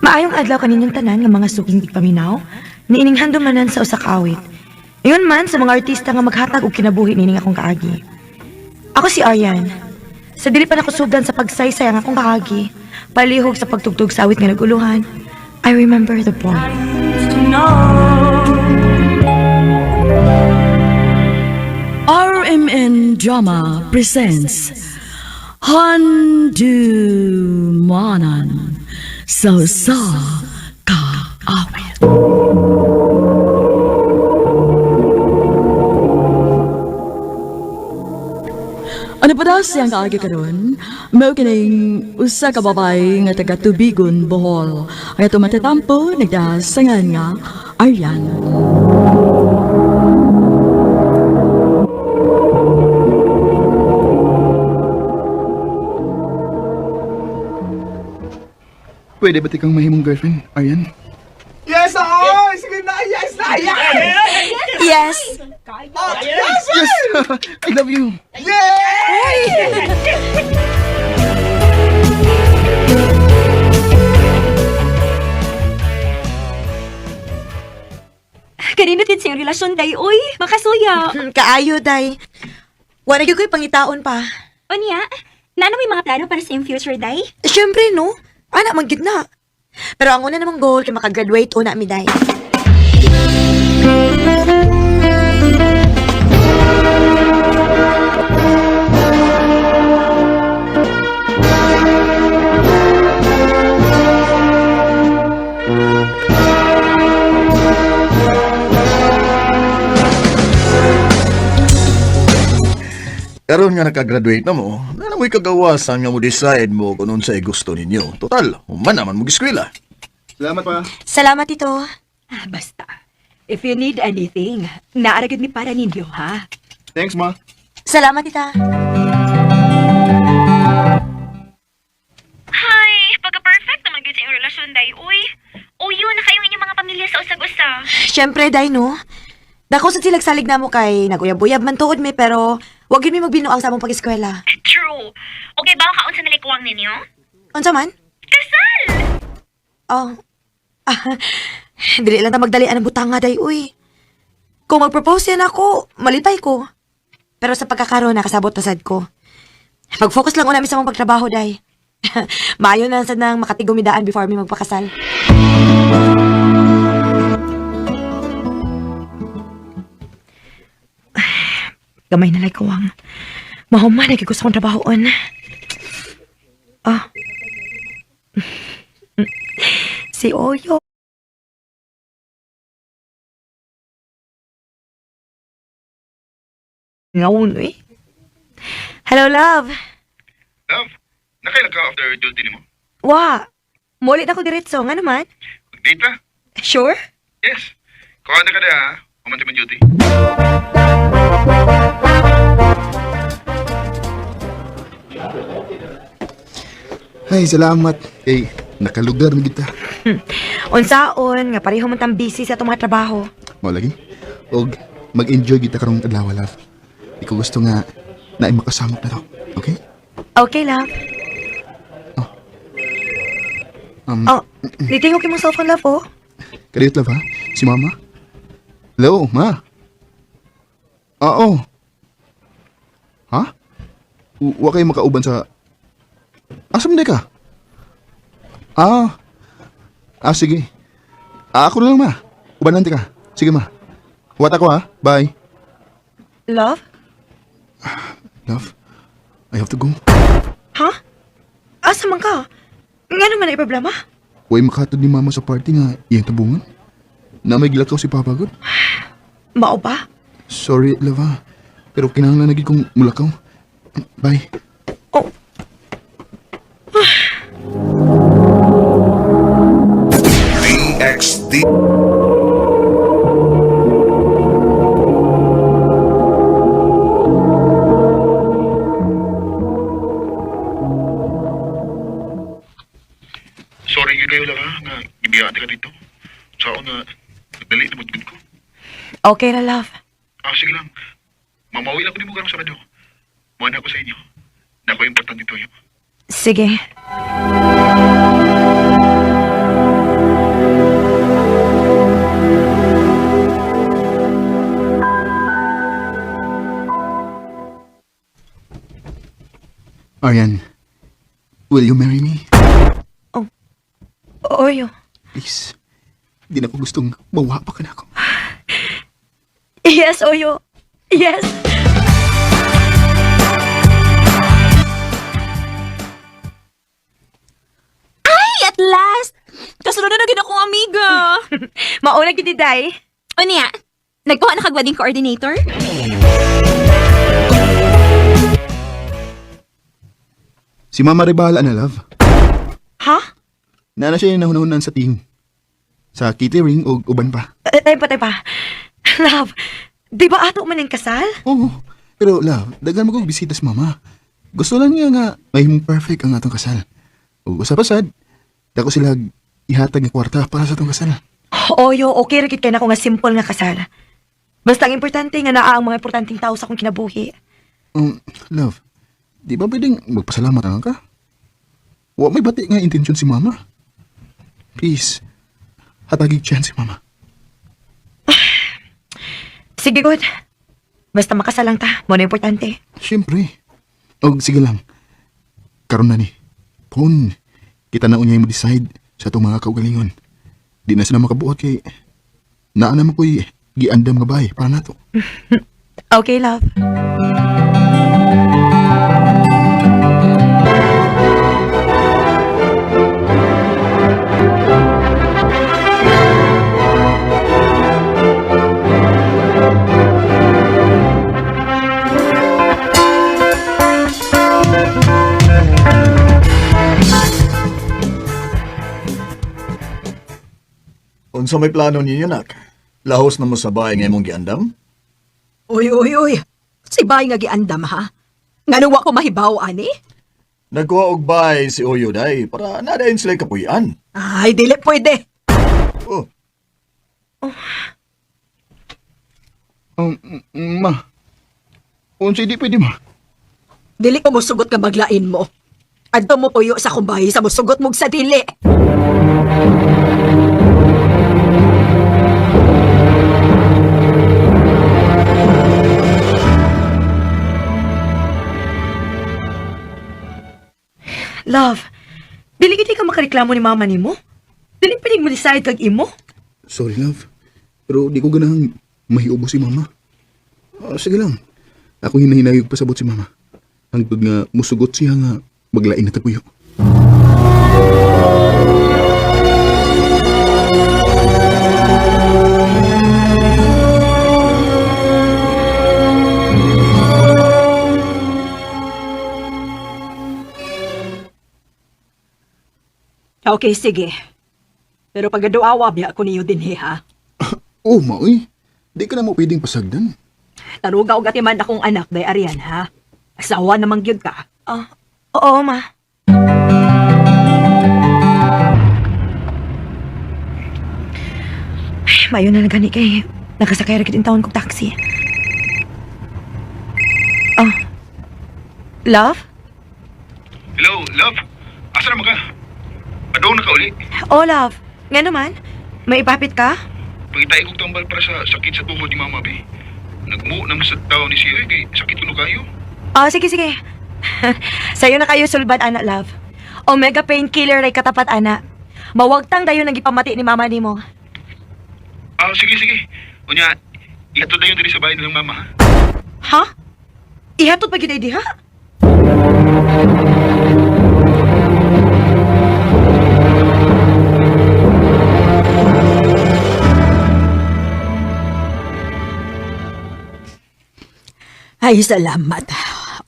Maayong adlaw kaninyong tanan nga mga suking tigpaminaw, niining handumanan sa usa ka awit. Ingon man sa mga artista nga maghatag og kinabuhi nining akong kaagi. Ako si Aryan. Sa dili pa nakusugdan sa pagsaysay ang akong kaagi, palihog sa pagtugtog sa awit nga naguluhan, I remember the boy. RMN Drama presents Handumanan Sa Sa Ka Awit. Ano pa daw siyang kaagi karon? Mao kining usa ka babay nga taga Tubigon, Bohol. Ay ato matatampo nagdasangan nga Aryan. Pwede ba tikang mahimong girlfriend, Aryan? Yes, oo! Sige na, yes na, yes! Yes! Oh, yes! Yes! I love you! Yay! Kanino din siyang relasyon, day. Uy, makasuya. Kaayo, day. Wala gyud ko'y pangitaon pa. O niya, nano may mga plano para sa iyong future, day? Siyempre, no? Anak, man gyud na. Pero ang una namang goal kay makagraduate una mi day. Karon nga nakagraduate na mo, na mo'y kagawasan nga mo decide mo kung unsa ay gusto ninyo. Total, human naman mo giskwela. Salamat pa. Salamat ito. Ah, basta. If you need anything, naaragid mi para ninyo, ha? Thanks, ma. Salamat ita. Hi, pagka-perfect naman gid sa iyong relasyon, day. Uy, uyo na kayong inyong mga pamilya sa usag-usa. Siyempre, day, no? Dako sa silagsalig na mo kay naguyab-uyab man tuod mi pero wag yun mi magbinuang sa among pag-eskwela. True. Okay ba kaon sa nalikuwang ninyo? Unsa man? Kasal! Oh. Ah, dili lang ta magdali ang butanga day uy. Kung mag-propose yan ako, malipay ko. Pero sa pagkakaroon, nakasabot na sad ko. Mag-focus lang una mi sa mong pagtrabaho, day. Maayo na sad nang makatigumidaan before mi magpakasal. Gamay na lang kawang. Mahuman, nagkigusto kong trabahoon. Ah. Si Oyo. Ngawon eh. Hello, love. Love, nakailan ka after duty ni mo? Wa. Mulit ako diretso. Nga naman? Ka? Sure? Yes. Kuha na ka na ha. Umantay mo duty. Ay, salamat. Kay, nakalugar na kita. Unsaon, nga pareho man tang busy sa itong mga trabaho. Mao lagi. Og, mag-enjoy kita karong adlaw, love. Ikaw gusto nga na makasamok na to. Okay? Okay, love. Um, Oh, nitingog yung mong cellphone, love, oh. Kadiyot love, ha? Si mama? Hello, ma? Oo. Ha? W- Wa kayo makauban sa... Asam na ka? Ah. Ah, sige. Ah, ako na lang, ma. Ubanante ka. Sige, ma. Huwat ako, ha? Bye. Love? Love, I have to go. Ha? Asa man ka? Nga naman na problema? Huwag makatod ni mama sa party nga iyang tabungan. Na may gilakaw si Papa God. Mao ba? Sorry, love, ha? Pero kinahanglan lagi kong mulakaw. Bye. Oh, BXD. Sorry yun kayo lang ha, nga ibiyate ka dito. Sao nga, nagdali na magdun ko. okay na, love. Sige. Aryan, will you marry me? Oh. Oyo. Please. Hindi na ko gustong mawa pa ka na ako. Yes, Oyo. Yes. Mauna gid day. o niya, nagkuha na kag wedding coordinator? Si Mama Rebala na, love. Ha? Naana siya yung nahunahunan sa team. Sa catering o uban pa. Eh, Tay pa, tay pa. Love, di ba ato man yung kasal? Oo. Pero, love, dagan mo kong bisita sa mama. Gusto lang niya nga, mahimong perfect ang atong kasal. O usapasad, dako sila ihatag ng kwarta para sa atong kasal. Oyo, okay ra gid kay na nga simple nga kasal. Basta ang importante nga naa ang mga importanteng tao sa akong kinabuhi. Um, love, di ba pwedeng magpasalamat ang ka? Wa may bati nga intensyon si mama. Please, hatagig chance si mama. Sige, good. Basta makasal lang ta, mo na importante. Siyempre. O, sige lang. Karon na ni. Pon, kita na unyay mo decide sa itong mga kaugalingon. Di na sila makabuot kay... Naa naman ko'y giandam nga bahay para nato. Okay, love. Unsa may plano ninyo, nak? Lahos na mo sa bahay nga imong giandam? Uy, uy, uy. Si Bay nga giandam ha. Nga nung wa ko mahibaw ani? Nagkuha og bahay si Oyo day para nadayon sila kapuyan. Ay, dili pwede. Oh, Um, mm, ma. Unsa di pwede ma. Dili ko musugot nga maglain mo. Adto mo puyo sa kumbay sa musugot mong sa dili. Love, dili gid ka makareklamo ni mama nimo. Dili pwedeng mo decide kag imo. Sorry, love. Pero di ko ganang mahiubo si mama. Ah, sige lang. Ako hinahinayog pasabot si mama. Hangtod nga musugot siya nga maglain na tapuyo. Okay, sige. Pero pagaduawa biya ko niyo din he ha. Oh, maoy. Di ka na mo pwedeng pasagdan. Taruga og atiman akong anak day Arian ha. Asawa namang gyud ka. Ah, oo, ma. Ay, mayo na nagani kay nakasakay ra in taon kog taxi. Ah. Love? Hello, love. Asa naman ka? Adaw na ka uli. Oh, love. Nga naman? May ipapit ka? Pangitay kong tambal para sa sakit sa tuhod ni mama, be. Nagmu naman sa tao ni Siri, kay sakit ko kayo. Oh, sige, sige. Sa'yo na kayo sulbad, anak, love. Omega painkiller ay katapat, anak. Mawagtang dayon nang ipamati ni mama nimo. Ah, sige, sige. Unya, ihatod na yun diri sa bahay nilang mama, ha? Ha? Ihatod pa gid ha? Ay, salamat.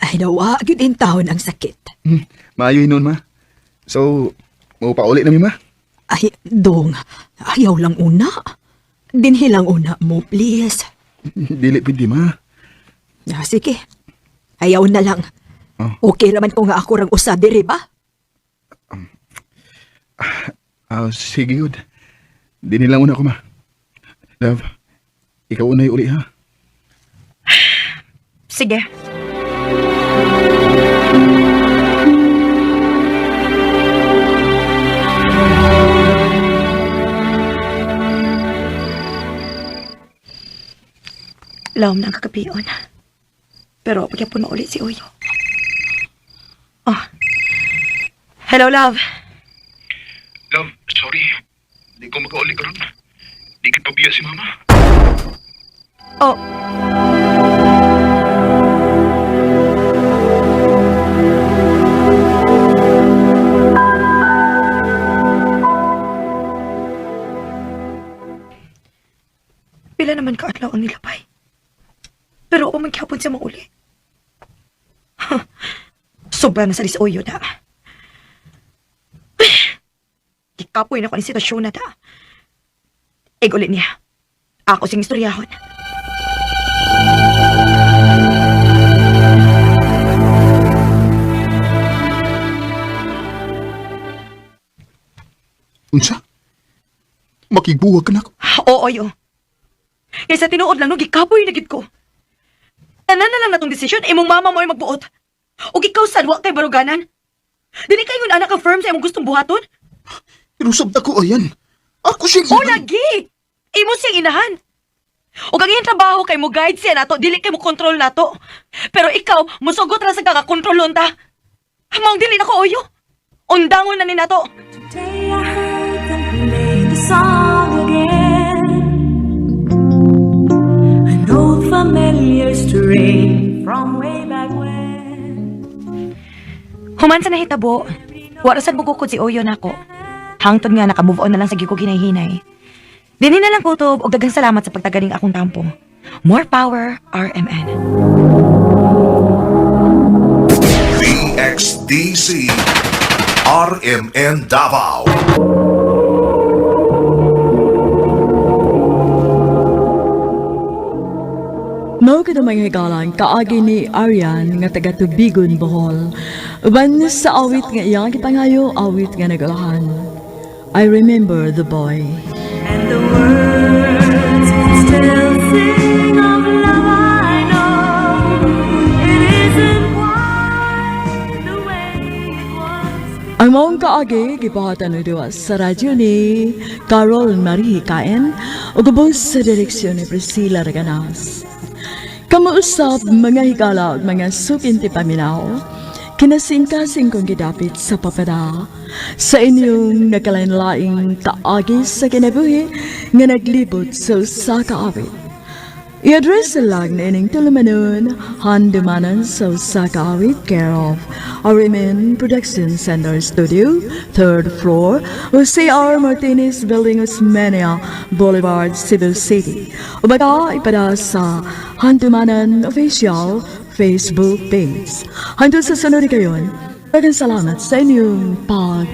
Ay, nawa, gyud in taon ang sakit. Hmm, maayo noon, ma. So, mau pa uli na mi, ma. Ay, dong, ayaw lang una. Dinhi lang una mo, please. Dili pwede, ma. Ah, sige. Ayaw na lang. Oh. Okay naman ko nga ako rang usa diri ba? Ah, sige, good. Di nilang una ko, ma. Love, ikaw unay uli, ha? Sige. Lawom na ang kagabion. Pero pagyapon mo ulit si Uyo. Hello, love. Love, sorry. Di ko makauli karon. Di kita pabiya si mama. Oh, Pila naman ka adlaw ang nilabay. Pero man kahapon siya mauli. Sobra na sa lisoyo na. Ikapoy na ko ang sitwasyon na ta. Igulit niya. Ako sing istoryahon. Makigbuwag ka na ako. Oo, yo. Kaya sa tinuod lang, no, gikapoy na gid ko. Tanan na lang na tong desisyon, imong mama mo ay magbuot. O ikaw sadwa kay baruganan. Dili kayo yung anak ka firm sa imong gustong buhaton? Pero sabta ko ayan. Ako siyang O lagi! Imo siyang inahan. O kag iyang trabaho kay mo guide siya nato, dili kay mo control nato. Pero ikaw, musugot ra sa kakakontrolon ta. Maong dili na ko oyo. Undangon na ni nato. Today I heard them play the song familiar strain from way back when. Human sa nahitabo, warasan bugukod si Oyo nako. Hangtod nga naka-move on na lang sa giko hinay-hinay. Dini na lang kutob og daghang salamat sa pagtagaling akong tampo. More power, RMN. VXDC RMN Davao. Mao ka mga higalan kaagi ni Aryan nga taga Tubigon, Bohol. Uban sa awit nga iyang kipangayo, awit nga nagalahan. I remember the boy. And the words still sing of love I know. It isn't quite the way it was. Ang maong kaagi, gipahatan ng diwa sa radyo ni Carol Marie Kain o gubos sa direksyon ni Priscilla Raganas. Kamuusap mga higala ug mga sukinti paminaw, kinasingkasing kong gidapit sa papada sa inyong nagkalain-laing kaagi sa kinabuhi nga naglibot sa usa ka awit. I-address lang na ining tulumanon, handumanan sa usa ka awit care of Arimen Production Center Studio, third floor, C.R. Martinez Building, Osmeña Boulevard, Cebu City. Baka ipada sa Handumanan Official Facebook page. Hantod sa sunod kayon, Daghang salamat sa inyong a